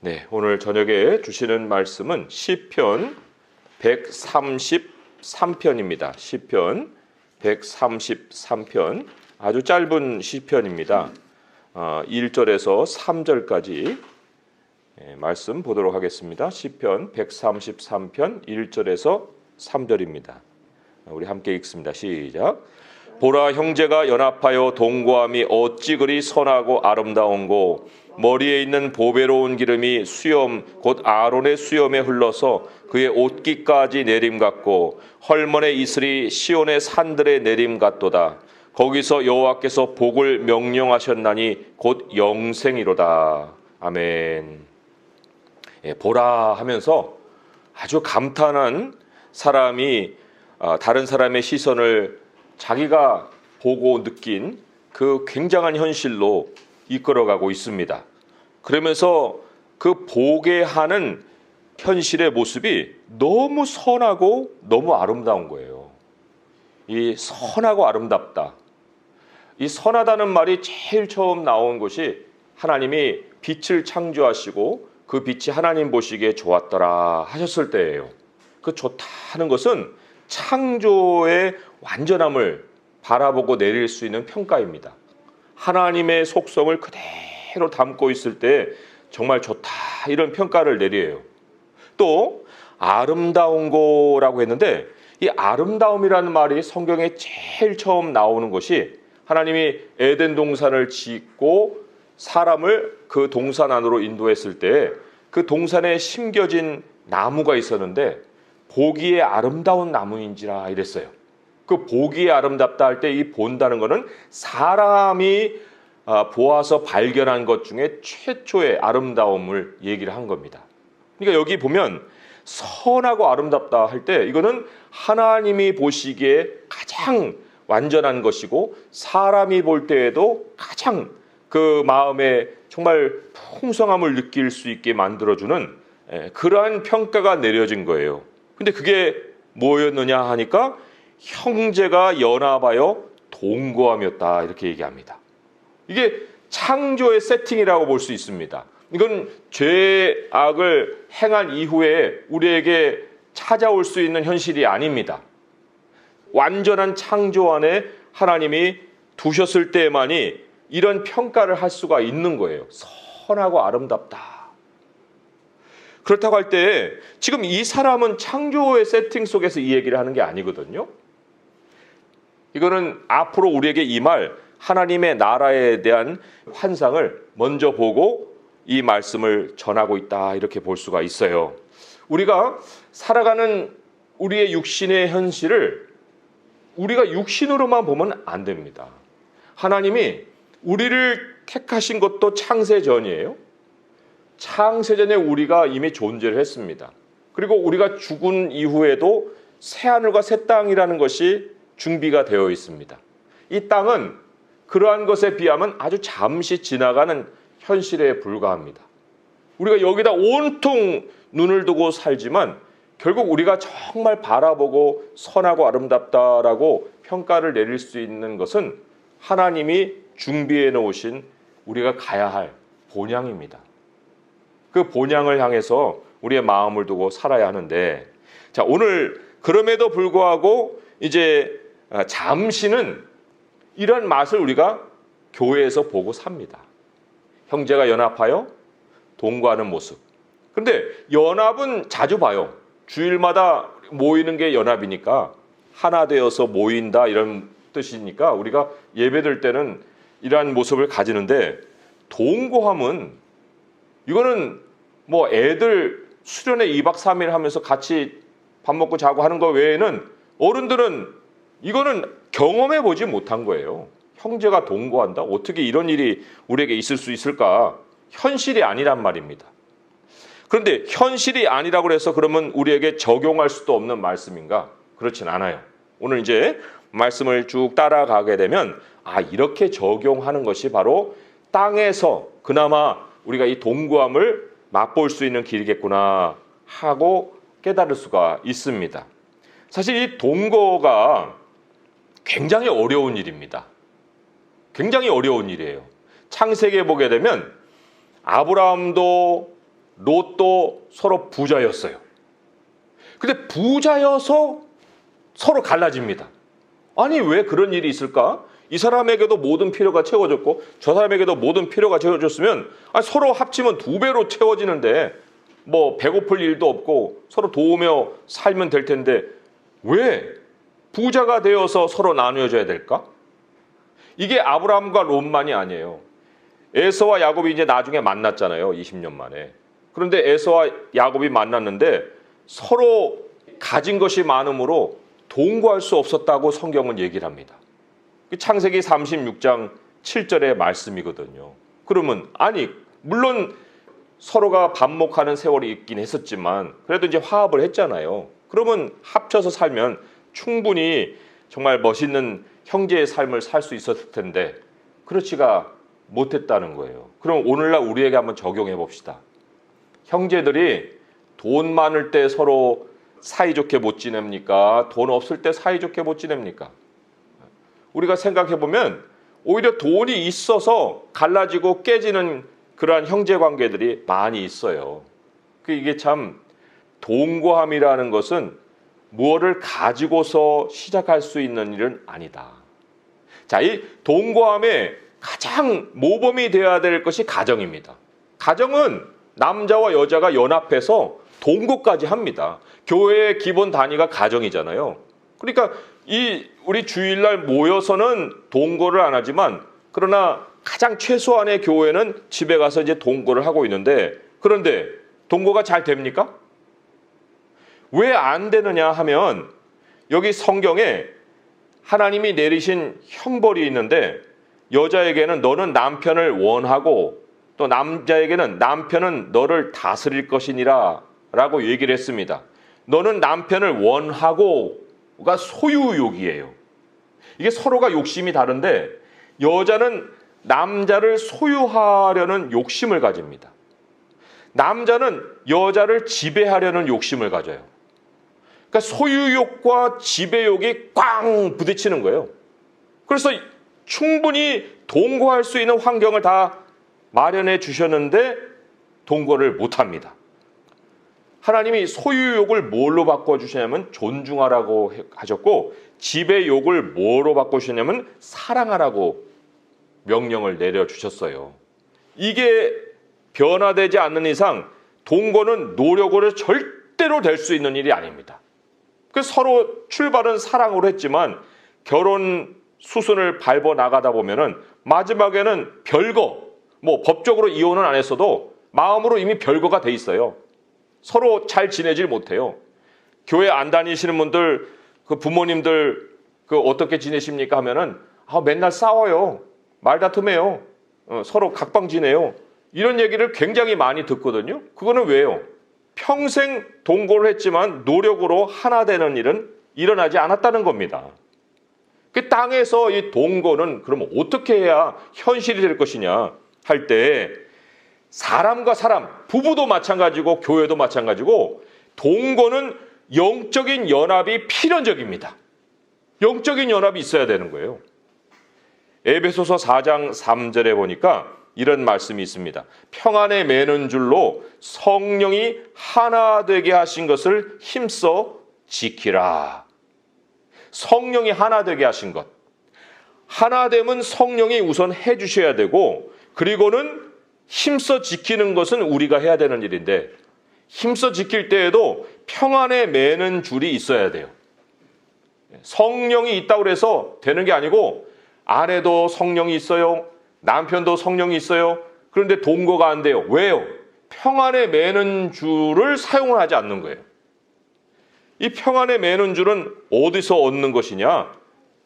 네, 오늘 저녁에 주시는 말씀은 시편 133편입니다. 시편 133편 아주 짧은 시편입니다. 어, 1절에서 3절까지 예, 말씀 보도록 하겠습니다. 시편 133편 1절에서 3절입니다. 우리 함께 읽습니다. 시작. 보라 형제가 연합하여 동거함이 어찌 그리 선하고 아름다운고 머리에 있는 보배로운 기름이 수염 곧 아론의 수염에 흘러서 그의 옷깃까지 내림 같고 헐먼의 이슬이 시온의 산들의 내림 같도다. 거기서 여호와께서 복을 명령하셨나니 곧 영생이로다. 아멘. 예, 보라 하면서 아주 감탄한 사람이 아, 다른 사람의 시선을 자기가 보고 느낀 그 굉장한 현실로 이끌어가고 있습니다. 그러면서 그 보게 하는 현실의 모습이 너무 선하고 너무 아름다운 거예요. 이 선하고 아름답다. 이 선하다는 말이 제일 처음 나온 것이 하나님이 빛을 창조하시고 그 빛이 하나님 보시기에 좋았더라 하셨을 때예요. 그 좋다는 것은 창조의 완전함을 바라보고 내릴 수 있는 평가입니다. 하나님의 속성을 그대로 담고 있을 때 정말 좋다 이런 평가를 내려요. 또 아름다운 거라고 했는데 이 아름다움이라는 말이 성경에 제일 처음 나오는 것이 하나님이 에덴 동산을 짓고 사람을 그 동산 안으로 인도했을 때 그 동산에 심겨진 나무가 있었는데 보기에 아름다운 나무인지라 이랬어요. 그 보기에 아름답다 할 때 이 본다는 것은 사람이 아, 보아서 발견한 것 중에 최초의 아름다움을 얘기를 한 겁니다. 그러니까 여기 보면 선하고 아름답다 할 때 이거는 하나님이 보시기에 가장 완전한 것이고 사람이 볼 때에도 가장 그 마음에 정말 풍성함을 느낄 수 있게 만들어주는 예, 그러한 평가가 내려진 거예요. 근데 그게 뭐였느냐 하니까 형제가 연합하여 동거함이었다 이렇게 얘기합니다. 이게 창조의 세팅이라고 볼 수 있습니다. 이건 죄악을 행한 이후에 우리에게 찾아올 수 있는 현실이 아닙니다. 완전한 창조 안에 하나님이 두셨을 때만이 이런 평가를 할 수가 있는 거예요. 선하고 아름답다. 그렇다고 할 때 지금 이 사람은 창조의 세팅 속에서 이 얘기를 하는 게 아니거든요. 이거는 앞으로 우리에게 이말 하나님의 나라에 대한 환상을 먼저 보고 이 말씀을 전하고 있다 이렇게 볼 수가 있어요. 우리가 살아가는 우리의 육신의 현실을 우리가 육신으로만 보면 안 됩니다. 하나님이 우리를 택하신 것도 창세 전이에요. 창세 전에 우리가 이미 존재를 했습니다. 그리고 우리가 죽은 이후에도 새 하늘과 새 땅이라는 것이 준비가 되어 있습니다. 이 땅은 그러한 것에 비하면 아주 잠시 지나가는 현실에 불과합니다. 우리가 여기다 온통 눈을 두고 살지만 결국 우리가 정말 바라보고 선하고 아름답다라고 평가를 내릴 수 있는 것은 하나님이 준비해 놓으신 우리가 가야 할 본향입니다. 그 본향을 향해서 우리의 마음을 두고 살아야 하는데 자, 오늘 그럼에도 불구하고 이제 잠시는 이런 맛을 우리가 교회에서 보고 삽니다. 형제가 연합하여 동거하는 모습. 그런데 연합은 자주 봐요. 주일마다 모이는 게 연합이니까 하나 되어서 모인다 이런 뜻이니까 우리가 예배될 때는 이러한 모습을 가지는데 동거함은 이거는 뭐 애들 수련회 2박 3일 하면서 같이 밥 먹고 자고 하는 거 외에는 어른들은 이거는 경험해 보지 못한 거예요. 형제가 동거한다? 어떻게 이런 일이 우리에게 있을 수 있을까? 현실이 아니란 말입니다. 그런데 현실이 아니라고 해서 그러면 우리에게 적용할 수도 없는 말씀인가? 그렇진 않아요. 오늘 이제 말씀을 쭉 따라가게 되면 아, 이렇게 적용하는 것이 바로 땅에서 그나마 우리가 이 동거함을 맛볼 수 있는 길이겠구나 하고 깨달을 수가 있습니다. 사실 이 동거가 굉장히 어려운 일입니다. 굉장히 어려운 일이에요. 창세기에 보게 되면 아브라함도 롯도 서로 부자였어요. 근데 부자여서 서로 갈라집니다. 아니 왜 그런 일이 있을까? 이 사람에게도 모든 필요가 채워졌고 저 사람에게도 모든 필요가 채워졌으면 아니, 서로 합치면 두 배로 채워지는데 뭐 배고플 일도 없고 서로 도우며 살면 될 텐데 왜 부자가 되어서 서로 나누어져야 될까? 이게 아브라함과 롯만이 아니에요. 에서와 야곱이 이제 나중에 만났잖아요. 20년 만에. 그런데 에서와 야곱이 만났는데 서로 가진 것이 많으므로 동거할 수 없었다고 성경은 얘기를 합니다. 그 창세기 36장 7절의 말씀이거든요. 그러면 아니 물론 서로가 반목하는 세월이 있긴 했었지만 그래도 이제 화합을 했잖아요. 그러면 합쳐서 살면 충분히 정말 멋있는 형제의 삶을 살 수 있었을 텐데 그렇지가 못했다는 거예요. 그럼 오늘날 우리에게 한번 적용해 봅시다. 형제들이 돈 많을 때 서로 사이좋게 못 지냅니까? 돈 없을 때 사이좋게 못 지냅니까? 우리가 생각해 보면 오히려 돈이 있어서 갈라지고 깨지는 그러한 형제 관계들이 많이 있어요. 그 이게 참 동거함이라는 것은 무엇을 가지고서 시작할 수 있는 일은 아니다. 자, 이 동거함의 가장 모범이 되어야 될 것이 가정입니다. 가정은 남자와 여자가 연합해서 동거까지 합니다. 교회의 기본 단위가 가정이잖아요. 그러니까 이 우리 주일날 모여서는 동거를 안 하지만 그러나 가장 최소한의 교회는 집에 가서 이제 동거를 하고 있는데 그런데 동거가 잘 됩니까? 왜 안 되느냐 하면 여기 성경에 하나님이 내리신 형벌이 있는데 여자에게는 너는 남편을 원하고 또 남자에게는 남편은 너를 다스릴 것이니라 라고 얘기를 했습니다. 너는 남편을 원하고가 소유욕이에요. 이게 서로가 욕심이 다른데 여자는 남자를 소유하려는 욕심을 가집니다. 남자는 여자를 지배하려는 욕심을 가져요. 그러니까 소유욕과 지배욕이 꽝 부딪히는 거예요. 그래서 충분히 동거할 수 있는 환경을 다 마련해 주셨는데 동거를 못 합니다. 하나님이 소유욕을 뭘로 바꿔주시냐면 존중하라고 하셨고 지배욕을 뭐로 바꿔주시냐면 사랑하라고 명령을 내려주셨어요. 이게 변화되지 않는 이상 동거는 노력으로 절대로 될 수 있는 일이 아닙니다. 그 서로 출발은 사랑으로 했지만 결혼 수순을 밟아 나가다 보면은 마지막에는 별거 뭐 법적으로 이혼은 안 했어도 마음으로 이미 별거가 돼 있어요. 서로 잘 지내질 못해요. 교회 안 다니시는 분들 그 부모님들 그 어떻게 지내십니까 하면은 아 맨날 싸워요. 말다툼해요. 어, 서로 각방 지내요. 이런 얘기를 굉장히 많이 듣거든요. 그거는 왜요? 평생 동거를 했지만 노력으로 하나 되는 일은 일어나지 않았다는 겁니다. 그 땅에서 이 동거는 그럼 어떻게 해야 현실이 될 것이냐 할 때 사람과 사람, 부부도 마찬가지고 교회도 마찬가지고 동거는 영적인 연합이 필연적입니다. 영적인 연합이 있어야 되는 거예요. 에베소서 4장 3절에 보니까 이런 말씀이 있습니다. 평안에 매는 줄로 성령이 하나 되게 하신 것을 힘써 지키라. 성령이 하나 되게 하신 것. 하나 됨은 성령이 우선 해 주셔야 되고 그리고는 힘써 지키는 것은 우리가 해야 되는 일인데 힘써 지킬 때에도 평안에 매는 줄이 있어야 돼요. 성령이 있다고 해서 되는 게 아니고 아내도 성령이 있어요. 남편도 성령이 있어요. 그런데 동거가 안 돼요. 왜요? 평안에 매는 줄을 사용을 하지 않는 거예요. 이 평안에 매는 줄은 어디서 얻는 것이냐?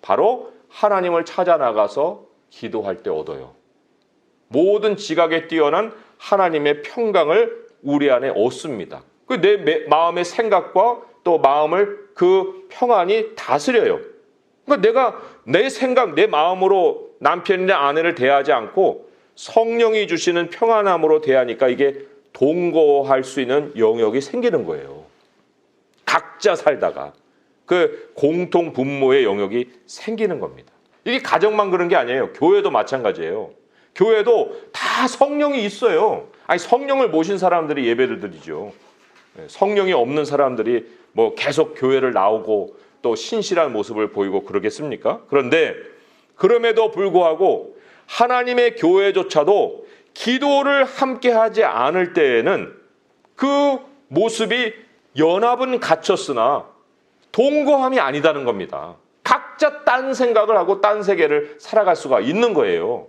바로 하나님을 찾아 나가서 기도할 때 얻어요. 모든 지각에 뛰어난 하나님의 평강을 우리 안에 얻습니다. 그 내 마음의 생각과 또 마음을 그 평안이 다스려요. 그러니까 내가 내 생각, 내 마음으로 남편이나 아내를 대하지 않고 성령이 주시는 평안함으로 대하니까 이게 동거할 수 있는 영역이 생기는 거예요. 각자 살다가 그 공통 분모의 영역이 생기는 겁니다. 이게 가정만 그런 게 아니에요. 교회도 마찬가지예요. 교회도 다 성령이 있어요. 아니 성령을 모신 사람들이 예배를 드리죠. 예, 성령이 없는 사람들이 뭐 계속 교회를 나오고 또 신실한 모습을 보이고 그러겠습니까? 그런데 그럼에도 불구하고 하나님의 교회조차도 기도를 함께 하지 않을 때에는 그 모습이 연합은 갖췄으나 동거함이 아니다는 겁니다. 각자 딴 생각을 하고 딴 세계를 살아갈 수가 있는 거예요.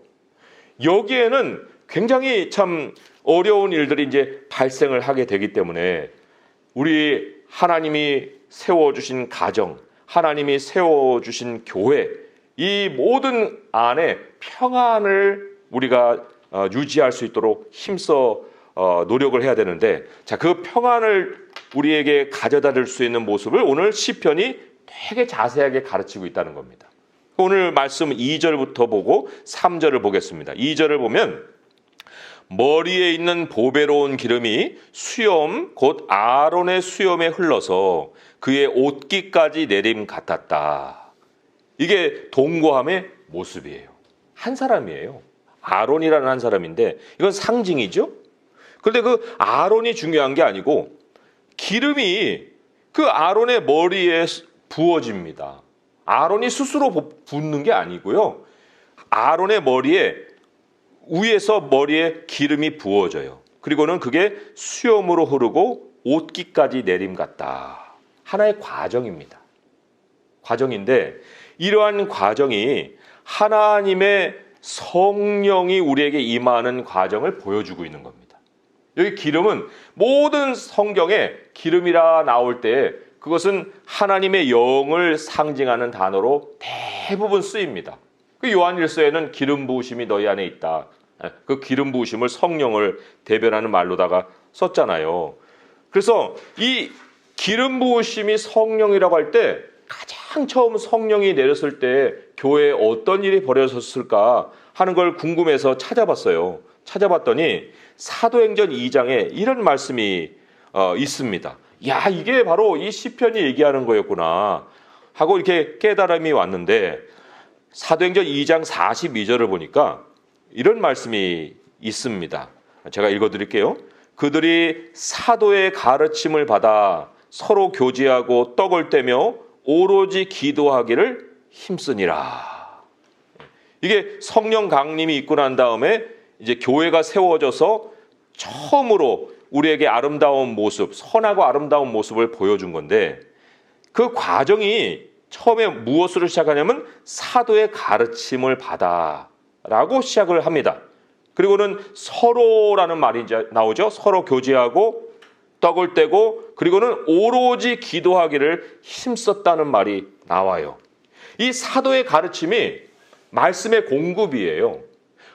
여기에는 굉장히 참 어려운 일들이 이제 발생을 하게 되기 때문에 우리 하나님이 세워주신 가정, 하나님이 세워주신 교회, 이 모든 안에 평안을 우리가 어, 유지할 수 있도록 힘써 어, 노력을 해야 되는데, 자, 그 평안을 우리에게 가져다 줄 수 있는 모습을 오늘 시편이 되게 자세하게 가르치고 있다는 겁니다. 오늘 말씀 2절부터 보고 3절을 보겠습니다. 2절을 보면 머리에 있는 보배로운 기름이 수염 곧 아론의 수염에 흘러서 그의 옷깃까지 내림 같았다. 이게 동거함의 모습이에요. 한 사람이에요. 아론이라는 한 사람인데 이건 상징이죠. 그런데 그 아론이 중요한 게 아니고 기름이 그 아론의 머리에 부어집니다. 아론이 스스로 붓는 게 아니고요. 아론의 머리에 위에서 머리에 기름이 부어져요. 그리고는 그게 수염으로 흐르고 옷깃까지 내림 같다. 하나의 과정입니다. 과정인데 이러한 과정이 하나님의 성령이 우리에게 임하는 과정을 보여주고 있는 겁니다. 여기 기름은 모든 성경에 기름이라 나올 때 그것은 하나님의 영을 상징하는 단어로 대부분 쓰입니다. 그 요한일서에는 기름 부으심이 너희 안에 있다. 그 기름 부으심을 성령을 대변하는 말로다가 썼잖아요. 그래서 이 기름 부으심이 성령이라고 할 때 가장 처음 성령이 내렸을 때 교회에 어떤 일이 벌어졌을까 하는 걸 궁금해서 찾아봤어요. 찾아봤더니 사도행전 2장에 이런 말씀이 어, 있습니다. 야, 이게 바로 이 시편이 얘기하는 거였구나 하고 이렇게 깨달음이 왔는데 사도행전 2장 42절을 보니까 이런 말씀이 있습니다. 제가 읽어 드릴게요. 그들이 사도의 가르침을 받아 서로 교제하고 떡을 떼며 오로지 기도하기를 힘쓰니라. 이게 성령 강림이 있고 난 다음에 이제 교회가 세워져서 처음으로 우리에게 아름다운 모습, 선하고 아름다운 모습을 보여준 건데 그 과정이 처음에 무엇으로 시작하냐면 사도의 가르침을 받아라고 시작을 합니다. 그리고는 서로라는 말이 나오죠. 서로 교제하고 떡을 떼고 그리고는 오로지 기도하기를 힘썼다는 말이 나와요. 이 사도의 가르침이 말씀의 공급이에요.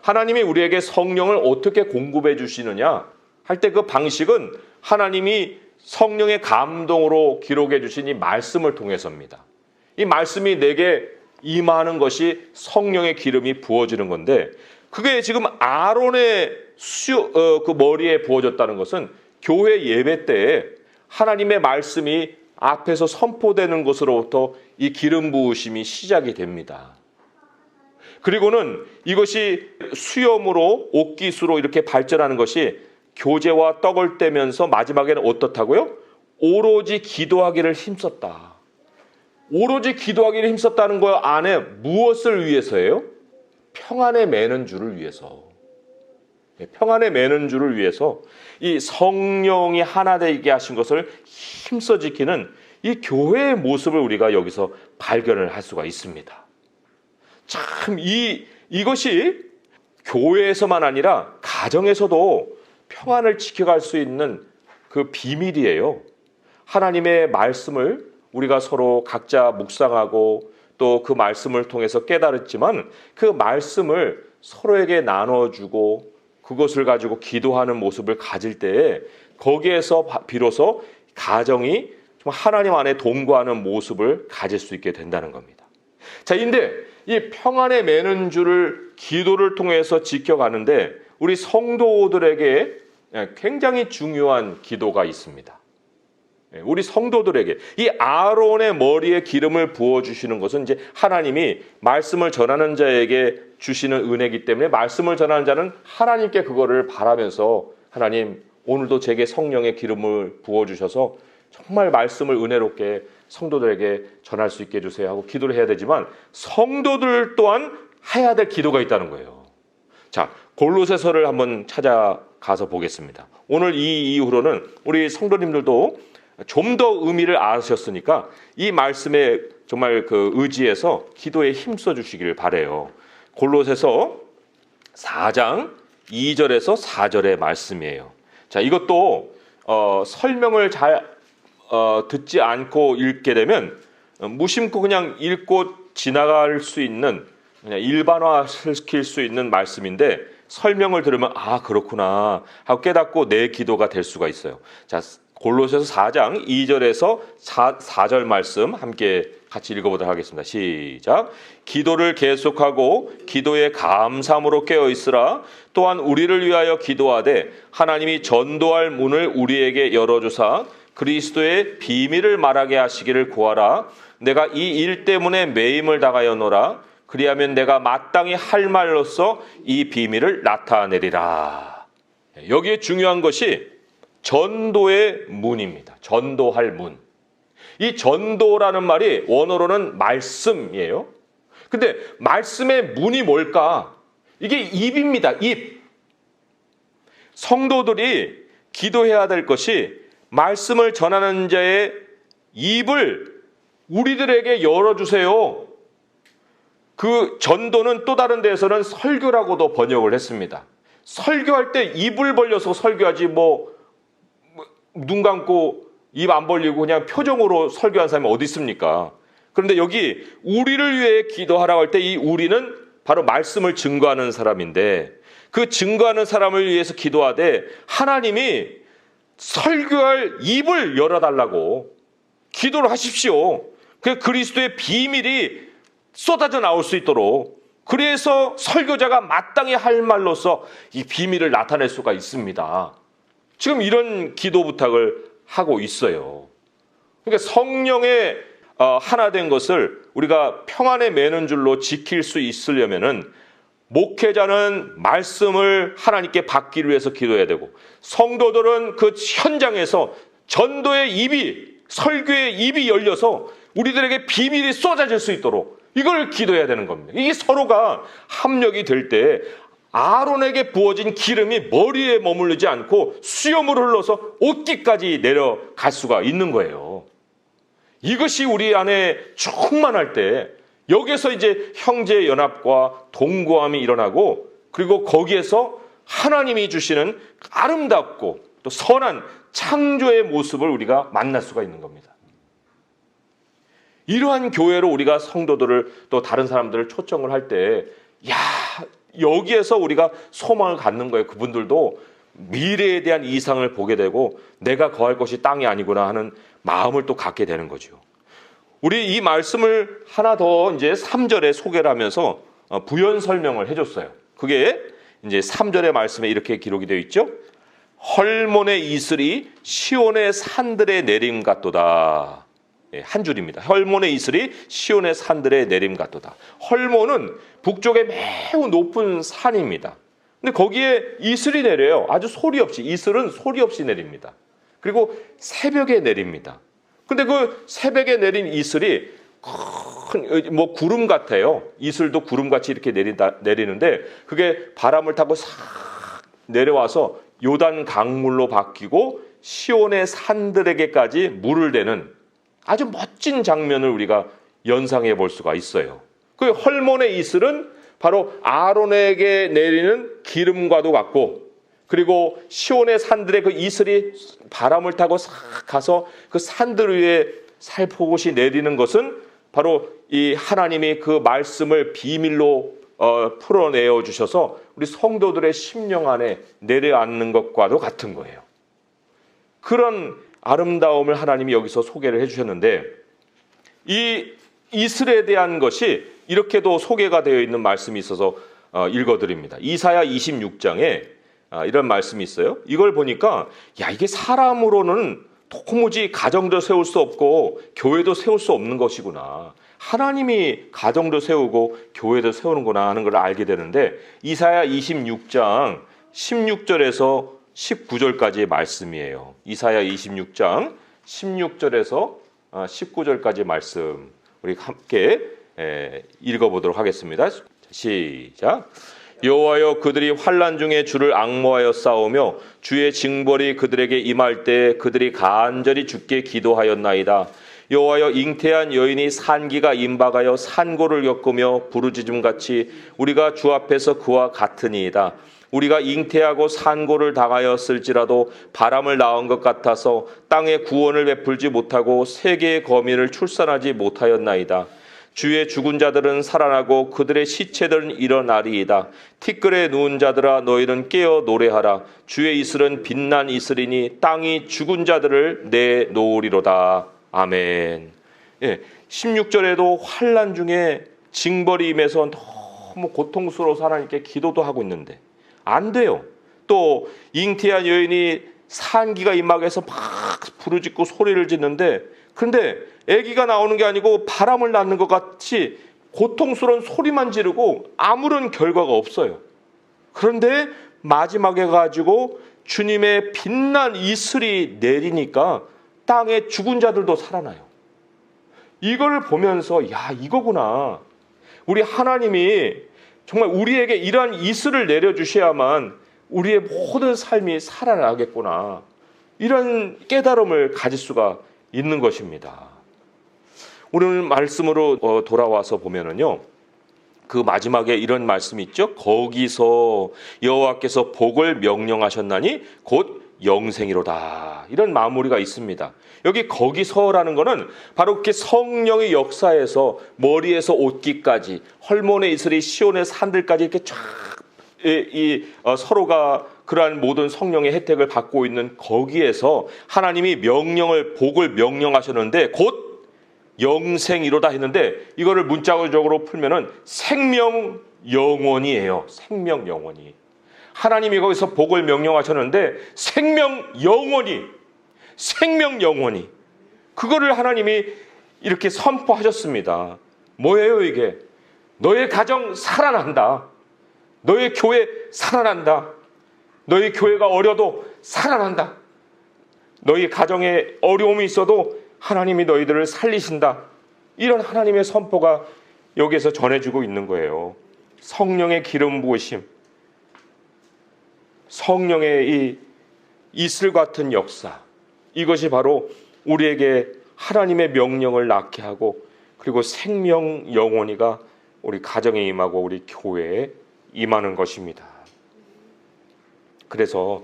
하나님이 우리에게 성령을 어떻게 공급해 주시느냐 할 때 그 방식은 하나님이 성령의 감동으로 기록해 주신 이 말씀을 통해서입니다. 이 말씀이 내게 임하는 것이 성령의 기름이 부어지는 건데 그게 지금 아론의 수, 어, 그 머리에 부어졌다는 것은 교회 예배 때에 하나님의 말씀이 앞에서 선포되는 것으로부터 이 기름 부으심이 시작이 됩니다. 그리고는 이것이 수염으로 옥기수로 이렇게 발전하는 것이 교제와 떡을 떼면서 마지막에는 어떻다고요? 오로지 기도하기를 힘썼다. 오로지 기도하기를 힘썼다는 거 안에 무엇을 위해서예요? 평안에 매는 줄을 위해서. 예, 평안에 매는 줄을 위해서 이 성령이 하나 되게 하신 것을 힘써 지키는 이 교회의 모습을 우리가 여기서 발견을 할 수가 있습니다. 참, 이, 이것이 교회에서만 아니라 가정에서도 평안을 지켜갈 수 있는 그 비밀이에요. 하나님의 말씀을 우리가 서로 각자 묵상하고 또 그 말씀을 통해서 깨달았지만 그 말씀을 서로에게 나눠주고 그것을 가지고 기도하는 모습을 가질 때에 거기에서 비로소 가정이 하나님 안에 동거하는 모습을 가질 수 있게 된다는 겁니다. 자, 근데 이 평안에 매는 줄을 기도를 통해서 지켜가는데 우리 성도들에게 굉장히 중요한 기도가 있습니다. 우리 성도들에게 이 아론의 머리에 기름을 부어 주시는 것은 이제 하나님이 말씀을 전하는 자에게 주시는 은혜이기 때문에 말씀을 전하는 자는 하나님께 그거를 바라면서 하나님 오늘도 제게 성령의 기름을 부어 주셔서 정말 말씀을 은혜롭게 성도들에게 전할 수 있게 해주세요 하고 기도를 해야 되지만 성도들 또한 해야 될 기도가 있다는 거예요. 자, 골로새서를 한번 찾아가서 보겠습니다. 오늘 이 이후로는 우리 성도님들도 좀 더 의미를 아셨으니까 이 말씀에 정말 그 의지에서 기도에 힘써 주시기를 바래요. 골로새서 4장 2절에서 4절의 말씀이에요. 자, 이것도 어, 설명을 잘 어, 듣지 않고 읽게 되면 어, 무심코 그냥 읽고 지나갈 수 있는 그냥 일반화 시킬 수 있는 말씀인데 설명을 들으면 아 그렇구나 하고 깨닫고 내 기도가 될 수가 있어요. 자 골로새서 4장 2절에서 4, 4절 말씀 함께 같이 읽어보도록 하겠습니다. 시작. 기도를 계속하고 기도에 감사함으로 깨어 있으라. 또한 우리를 위하여 기도하되 하나님이 전도할 문을 우리에게 열어주사 그리스도의 비밀을 말하게 하시기를 구하라. 내가 이 일 때문에 매임을 당하였노라. 그리하면 내가 마땅히 할 말로서 이 비밀을 나타내리라. 여기에 중요한 것이 전도의 문입니다. 전도할 문. 이 전도라는 말이 원어로는 말씀이에요. 근데 말씀의 문이 뭘까? 이게 입입니다. 입. 성도들이 기도해야 될 것이 말씀을 전하는 자의 입을 우리들에게 열어주세요. 그 전도는 또 다른 데에서는 설교라고도 번역을 했습니다. 설교할 때 입을 벌려서 설교하지 뭐 눈 감고 입 안 벌리고 그냥 표정으로 설교한 사람이 어디 있습니까? 그런데 여기 우리를 위해 기도하라고 할 때 이 우리는 바로 말씀을 증거하는 사람인데 그 증거하는 사람을 위해서 기도하되 하나님이 설교할 입을 열어달라고 기도를 하십시오. 그 그리스도의 비밀이 쏟아져 나올 수 있도록 그래서 설교자가 마땅히 할 말로서 이 비밀을 나타낼 수가 있습니다. 지금 이런 기도 부탁을 하고 있어요. 그러니까 성령의 어, 하나 된 것을 우리가 평안에 매는 줄로 지킬 수 있으려면은 목회자는 말씀을 하나님께 받기 위해서 기도해야 되고 성도들은 그 현장에서 전도의 입이 설교의 입이 열려서 우리들에게 비밀이 쏟아질 수 있도록 이걸 기도해야 되는 겁니다. 이게 서로가 합력이 될 때 아론에게 부어진 기름이 머리에 머무르지 않고 수염으로 흘러서 옷깃까지 내려갈 수가 있는 거예요. 이것이 우리 안에 충만할 때 여기에서 이제 형제 연합과 동거함이 일어나고 그리고 거기에서 하나님이 주시는 아름답고 또 선한 창조의 모습을 우리가 만날 수가 있는 겁니다. 이러한 교회로 우리가 성도들을 또 다른 사람들을 초청을 할 때, 야, 여기에서 우리가 소망을 갖는 거예요. 그분들도 미래에 대한 이상을 보게 되고 내가 거할 것이 땅이 아니구나 하는 마음을 또 갖게 되는 거죠. 우리 이 말씀을 하나 더 이제 3절에 소개를 하면서 어, 부연 설명을 해줬어요. 그게 이제 3절의 말씀에 이렇게 기록이 되어 있죠. 헐몬의 이슬이 시온의 산들에 내림 같도다. 예, 한 줄입니다. 헐몬의 이슬이 시온의 산들에 내림 같도다. 헐몬은 북쪽에 매우 높은 산입니다. 근데 거기에 이슬이 내려요. 아주 소리 없이 이슬은 소리 없이 내립니다. 그리고 새벽에 내립니다. 근데 그 새벽에 내린 이슬이 큰 뭐 구름 같아요. 이슬도 구름같이 이렇게 내린다, 내리는데 그게 바람을 타고 싹 내려와서 요단 강물로 바뀌고 시온의 산들에게까지 물을 대는 아주 멋진 장면을 우리가 연상해 볼 수가 있어요. 그 헐몬의 이슬은 바로 아론에게 내리는 기름과도 같고 그리고 시온의 산들의 그 이슬이 바람을 타고 싹 가서 그 산들 위에 살포시 내리는 것은 바로 이 하나님이 그 말씀을 비밀로 어, 풀어내어 주셔서 우리 성도들의 심령 안에 내려앉는 것과도 같은 거예요. 그런 아름다움을 하나님이 여기서 소개를 해주셨는데 이 이슬에 대한 것이 이렇게도 소개가 되어 있는 말씀이 있어서 어, 읽어드립니다. 이사야 26장에 아, 이런 말씀이 있어요. 이걸 보니까 야 이게 사람으로는 도무지 가정도 세울 수 없고 교회도 세울 수 없는 것이구나. 하나님이 가정도 세우고 교회도 세우는구나 하는 걸 알게 되는데 이사야 26장 16절에서 19절까지의 말씀이에요. 이사야 26장 16절에서 19절까지 말씀 우리 함께 에, 읽어보도록 하겠습니다. 시작. 여호와여 그들이 환란 중에 주를 악모하여 싸우며 주의 징벌이 그들에게 임할 때 그들이 간절히 주께 기도하였나이다. 여호와여 잉태한 여인이 산기가 임박하여 산고를 겪으며 부르짖음 같이 우리가 주 앞에서 그와 같으니이다. 우리가 잉태하고 산고를 당하였을지라도 바람을 낳은 것 같아서 땅에 구원을 베풀지 못하고 세계의 거민을 출산하지 못하였나이다. 주의 죽은 자들은 살아나고 그들의 시체들은 일어나리이다. 티끌에 누운 자들아 너희는 깨어 노래하라. 주의 이슬은 빛난 이슬이니 땅이 죽은 자들을 내놓으리로다. 아멘. 예, 16절에도 환란 중에 징벌이 임해서 너무 고통스러워서 하나님께 기도도 하고 있는데 안 돼요. 또 잉태한 여인이 산기가 임막에서 막 부르짖고 소리를 짓는데 그런데 아기가 나오는 게 아니고 바람을 낳는 것 같이 고통스러운 소리만 지르고 아무런 결과가 없어요. 그런데 마지막에 가지고 주님의 빛난 이슬이 내리니까 땅에 죽은 자들도 살아나요. 이걸 보면서 야 이거구나. 우리 하나님이 정말 우리에게 이러한 이슬을 내려주셔야만 우리의 모든 삶이 살아나겠구나. 이런 깨달음을 가질 수가 있는 것입니다. 오늘 말씀으로 어, 돌아와서 보면은요. 그 마지막에 이런 말씀이 있죠. 거기서 여호와께서 복을 명령하셨나니 곧 영생이로다. 이런 마무리가 있습니다. 여기 거기서라는 것은 바로 그렇게 성령의 역사에서 머리에서 옷깃까지 헐몬의 이슬이 시온의 산들까지 이렇게 쫙 이, 어, 서로가 그러한 모든 성령의 혜택을 받고 있는 거기에서 하나님이 명령을 복을 명령하셨는데 곧 영생이로다 했는데 이거를 문자적으로 풀면은 생명 영원이에요. 생명 영원이. 하나님이 거기서 복을 명령하셨는데 생명 영원히 생명 영원히 그거를 하나님이 이렇게 선포하셨습니다. 뭐예요 이게? 너의 가정 살아난다. 너의 교회 살아난다. 너희 교회가 어려도 살아난다. 너희 가정에 어려움이 있어도 하나님이 너희들을 살리신다. 이런 하나님의 선포가 여기에서 전해주고 있는 거예요. 성령의 기름 부으심, 성령의 이 이슬 같은 역사, 이것이 바로 우리에게 하나님의 명령을 낳게 하고 그리고 생명 영원히가 우리 가정에 임하고 우리 교회에 임하는 것입니다. 그래서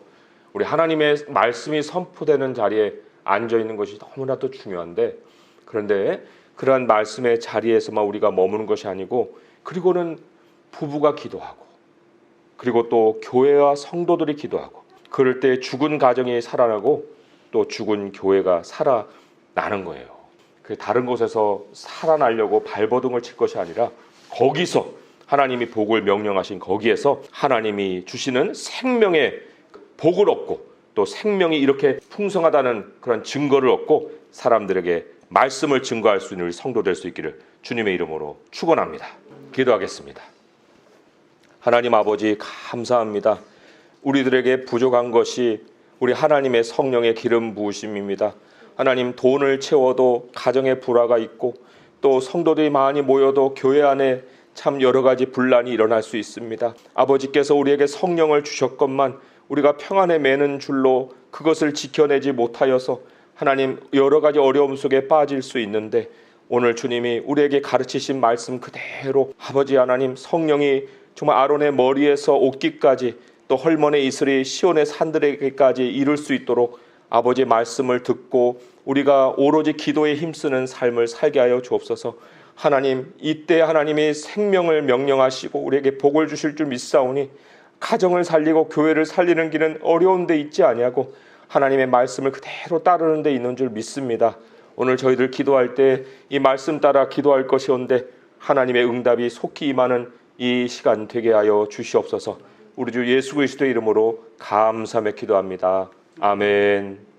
우리 하나님의 말씀이 선포되는 자리에 앉아 있는 것이 너무나도 중요한데 그런데 그러한 말씀의 자리에서만 우리가 머무는 것이 아니고 그리고는 부부가 기도하고 그리고 또 교회와 성도들이 기도하고 그럴 때 죽은 가정이 살아나고 또 죽은 교회가 살아나는 거예요. 그 다른 곳에서 살아나려고 발버둥을 칠 것이 아니라 거기서 하나님이 복을 명령하신 거기에서 하나님이 주시는 생명의 복을 얻고 또 생명이 이렇게 풍성하다는 그런 증거를 얻고 사람들에게 말씀을 증거할 수 있는 성도 될 수 있기를 주님의 이름으로 축원합니다. 기도하겠습니다. 하나님 아버지 감사합니다. 우리들에게 부족한 것이 우리 하나님의 성령의 기름 부으심입니다. 하나님 돈을 채워도 가정에 불화가 있고 또 성도들이 많이 모여도 교회 안에 참 여러 가지 분란이 일어날 수 있습니다. 아버지께서 우리에게 성령을 주셨건만 우리가 평안에 매는 줄로 그것을 지켜내지 못하여서 하나님 여러 가지 어려움 속에 빠질 수 있는데 오늘 주님이 우리에게 가르치신 말씀 그대로 아버지 하나님 성령이 정말 아론의 머리에서 옷깃까지 또 헐몬의 이슬이 시온의 산들에게까지 이룰 수 있도록 아버지 말씀을 듣고 우리가 오로지 기도에 힘쓰는 삶을 살게 하여 주옵소서. 하나님 이때 하나님이 생명을 명령하시고 우리에게 복을 주실 줄 믿사오니 가정을 살리고 교회를 살리는 길은 어려운 데 있지 아니하고 하나님의 말씀을 그대로 따르는 데 있는 줄 믿습니다. 오늘 저희들 기도할 때 이 말씀 따라 기도할 것이온데 하나님의 응답이 속히 임하는 이 시간 되게 하여 주시옵소서. 우리 주 예수 그리스도의 이름으로 감사하며 기도합니다. 아멘.